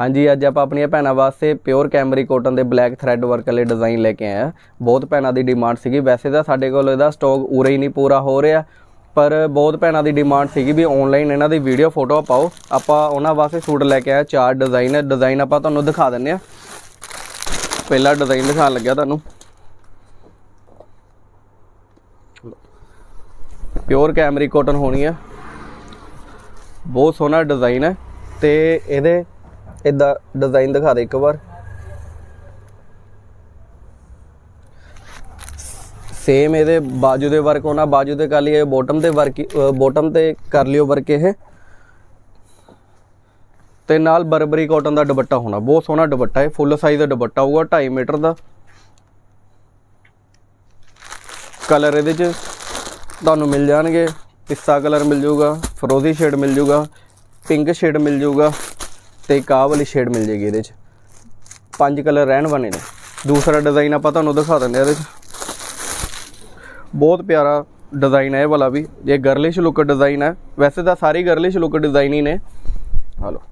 ਹਾਂਜੀ, ਅੱਜ ਆਪਾਂ ਆਪਣੀਆਂ ਭੈਣਾਂ ਵਾਸਤੇ ਪਿਓਰ ਕੈਮਰੀ ਕੋਟਨ ਦੇ ਬਲੈਕ ਥ੍ਰੈਡ ਵਰਕ ਵਾਲੇ ਡਿਜ਼ਾਈਨ ਲੈ ਕੇ ਆਏ ਆ ਬਹੁਤ ਭੈਣਾਂ ਦੀ ਡਿਮਾਂਡ ਸੀਗੀ। ਵੈਸੇ ਤਾਂ ਸਾਡੇ ਕੋਲ ਇਹਦਾ ਸਟਾਕ ਉਰੇ ਹੀ ਨਹੀਂ ਪੂਰਾ ਹੋ ਰਿਹਾ, ਪਰ ਬਹੁਤ ਭੈਣਾਂ ਦੀ ਡਿਮਾਂਡ ਸੀਗੀ ਵੀ ਆਨਲਾਈਨ ਇਹਨਾਂ ਦੀ ਵੀਡੀਓ ਫੋਟੋ ਪਾਓ। ਆਪਾਂ ਉਹਨਾਂ ਵਾਸਤੇ ਸੂਟ ਲੈ ਕੇ ਆਏ ਚਾਰ ਡਿਜ਼ਾਈਨ ਹੈ। ਡਿਜ਼ਾਈਨ ਆਪਾਂ ਤੁਹਾਨੂੰ ਦਿਖਾ ਦਿੰਨੇ ਆ ਪਹਿਲਾ ਡਿਜ਼ਾਈਨ ਦਿਖਾਉਣ ਲੱਗਿਆ ਤੁਹਾਨੂੰ। ਪਿਓਰ ਕੈਮਰੀ ਕੋਟਨ ਹੋਣੀ ਆ। ਬਹੁਤ ਸੋਹਣਾ ਡਿਜ਼ਾਈਨ ਹੈ। ਤੇ ਇਹਦੇ ਇਦਾਂ ਡਿਜ਼ਾਈਨ ਦਿਖਾ ਦੇ ਇੱਕ ਵਾਰ। ਸੇਮ ਇਹਦੇ ਬਾਜੂ ਦੇ ਵਰਕ ਹੋਣਾ, ਬਾਜੂ ਤੇ ਕਰ ਲਈਏ ਬੋਟਮ ਤੇ ਵਰਕ ਬੋਟਮ ਤੇ ਕਰ ਲਿਓ ਵਰਕ ਇਹ। ਤੇ ਨਾਲ ਬਰਬਰੀ ਕਾਟਨ ਦਾ ਦੁਪੱਟਾ ਹੋਣਾ, ਬਹੁਤ ਸੋਹਣਾ ਦੁਪੱਟਾ ਹੈ ਫੁੱਲ ਸਾਈਜ਼ ਦਾ ਦੁਪੱਟਾ ਹੋਊਗਾ 2.5 ਮੀਟਰ ਦਾ। ਕਲਰ ਇਹਦੇ ਚ ਤੁਹਾਨੂੰ ਮਿਲ ਜਾਣਗੇ ਪਿਸਤਾ ਕਲਰ ਮਿਲ ਜਾਊਗਾ, ਫਰੋਜ਼ੀ ਸ਼ੇਡ ਮਿਲ ਜਾਊਗਾ ਪਿੰਕ ਸ਼ੇਡ ਮਿਲ ਜਾਊਗਾ। ਤੇ ਇੱਕ ਆਹ ਵਾਲੀ ਸ਼ੇਡ ਮਿਲ ਜੇਗੀ ਇਹਦੇ ਚ। ਪੰਜ ਕਲਰ ਰਹਿਣ ਵਾਲੇ ਨੇ। ਦੂਸਰਾ ਡਿਜ਼ਾਈਨ ਆਪਾਂ ਤੁਹਾਨੂੰ ਦਿਖਾ ਦਿੰਦੇ ਆ ਇਹਦੇ ਚ। ਬਹੁਤ ਪਿਆਰਾ ਡਿਜ਼ਾਈਨ ਹੈ ਇਹ ਵਾਲਾ ਵੀ। ਇਹ ਗਰਲਿਸ਼ ਲੁੱਕ ਡਿਜ਼ਾਈਨ ਹੈ। ਵੈਸੇ ਤਾਂ ਸਾਰੀ ਗਰਲਿਸ਼ ਲੁੱਕ ਡਿਜ਼ਾਈਨ ਹੀ ਨੇ। ਹਲੋ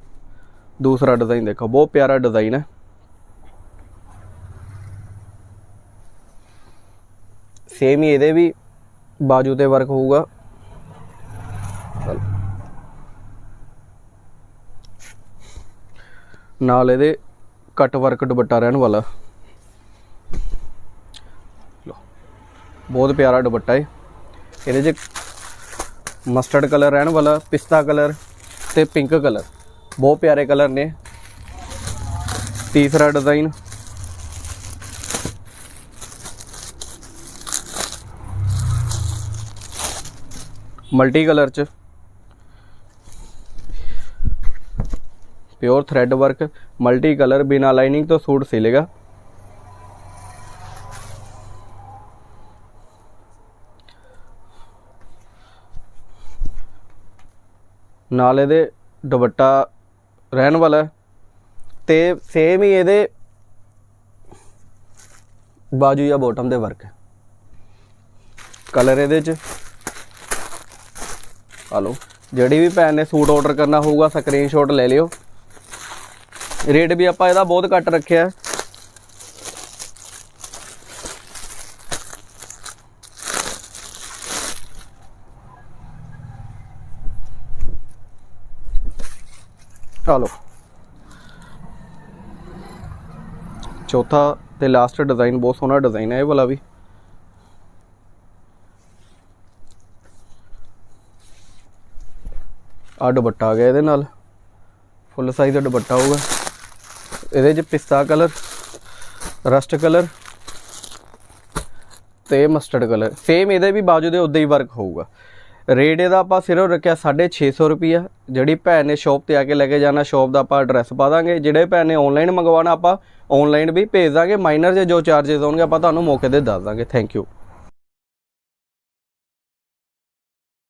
ਦੂਸਰਾ ਡਿਜ਼ਾਈਨ ਦੇਖੋ, ਬਹੁਤ ਪਿਆਰਾ ਡਿਜ਼ਾਈਨ ਹੈ। ਸੇਮ ਹੀ ਇਹਦੇ ਵੀ। ਬਾਜੂ ਤੇ ਵਰਕ ਹੋਊਗਾ। ਨਾਲ ਇਹਦੇ ਕੱਟ ਵਰਕ ਦੁਪੱਟਾ ਰਹਿਣ ਵਾਲਾ। ਲਓ, ਬਹੁਤ ਪਿਆਰਾ ਦੁਪੱਟਾ ਹੈ ਇਹਦੇ 'ਚ ਮਸਟਰਡ ਕਲਰ ਰਹਿਣ ਵਾਲਾ, ਪਿਸਤਾ ਕਲਰ ਤੇ ਪਿੰਕ ਕਲਰ ਬਹੁਤ ਪਿਆਰੇ ਕਲਰ ਨੇ। ਤੀਸਰਾ ਡਿਜ਼ਾਈਨ ਮਲਟੀ ਕਲਰ ਚ। Pure thread work multi colour ਬਿਨਾ ਲਾਈਨਿੰਗ ਤੋਂ ਸੂਟ ਸਿਲੇਗਾ ਨਾਲ ਇਹਦੇ ਦੁਪੱਟਾ ਰਹਿਣ ਵਾਲਾ ਹੈ ਤੇ ਸੇਮ ਹੀ ਇਹਦੇ ਬਾਜੂ ਜਾਂ ਬੋਟਮ ਦੇ ਵਰਕ ਹੈ ਕਲਰ ਇਹਦੇ ਚ ਆ ਜਿਹੜੀ ਵੀ ਭੈਣ ਨੇ ਸੂਟ ਆਰਡਰ ਕਰਨਾ ਹੋਊਗਾ ਸਕਰੀਨਸ਼ਾਟ ਲੈ ਲਿਓ ਰੇਟ ਵੀ ਆਪਾਂ ਇਹਦਾ ਬਹੁਤ ਘੱਟ ਰੱਖਿਆ। ਹੈ ਚਲੋ ਚੌਥਾ ਤੇ ਲਾਸਟ ਡਿਜ਼ਾਈਨ ਬਹੁਤ ਸੋਹਣਾ ਡਿਜ਼ਾਈਨ ਹੈ ਇਹ ਵਾਲਾ ਵੀ। ਆ ਦੁਪੱਟਾ ਆ ਗਿਆ ਇਹਦੇ ਨਾਲ। ਫੁੱਲ ਸਾਈਜ਼ ਦਾ ਦੁਪੱਟਾ ਹੋਊਗਾ। ਇਹਦੇ 'ਚ ਪਿਸਤਾ ਕਲਰ, ਰਸਟ ਕਲਰ ਤੇ ਮਸਟਰਡ ਕਲਰ। ਸੇਮ ਇਹਦੇ ਵੀ ਬਾਜੂ ਦੇ ਉਦਾਂ ਹੀ ਵਰਕ ਹੋਊਗਾ। ਰੇਟ ਇਹਦਾ ਆਪਾਂ ਸਿਰਫ ਰੱਖਿਆ 650 ਰੁਪਿਆ ਜਿਹੜੀ ਭੈਣ ਨੇ ਸ਼ਾਪ ਤੇ ਆ ਕੇ ਲੈ ਕੇ ਜਾਣਾ ਸ਼ਾਪ ਦਾ ਆਪਾਂ ਐਡਰੈਸ ਪਾ ਦਾਂਗੇ। ਜਿਹੜੇ ਭੈਣ ਨੇ ਆਨਲਾਈਨ ਮੰਗਵਾਉਣਾ, ਆਪਾਂ ਆਨਲਾਈਨ ਵੀ ਭੇਜ ਦਾਂਗੇ। ਮਾਈਨਰ ਜੇ ਜੋ ਚਾਰजेस ਹੋਣਗੇ, ਆਪਾਂ ਤੁਹਾਨੂੰ ਮੌਕੇ ਤੇ ਦੱਸ ਦਾਂਗੇ। Thank you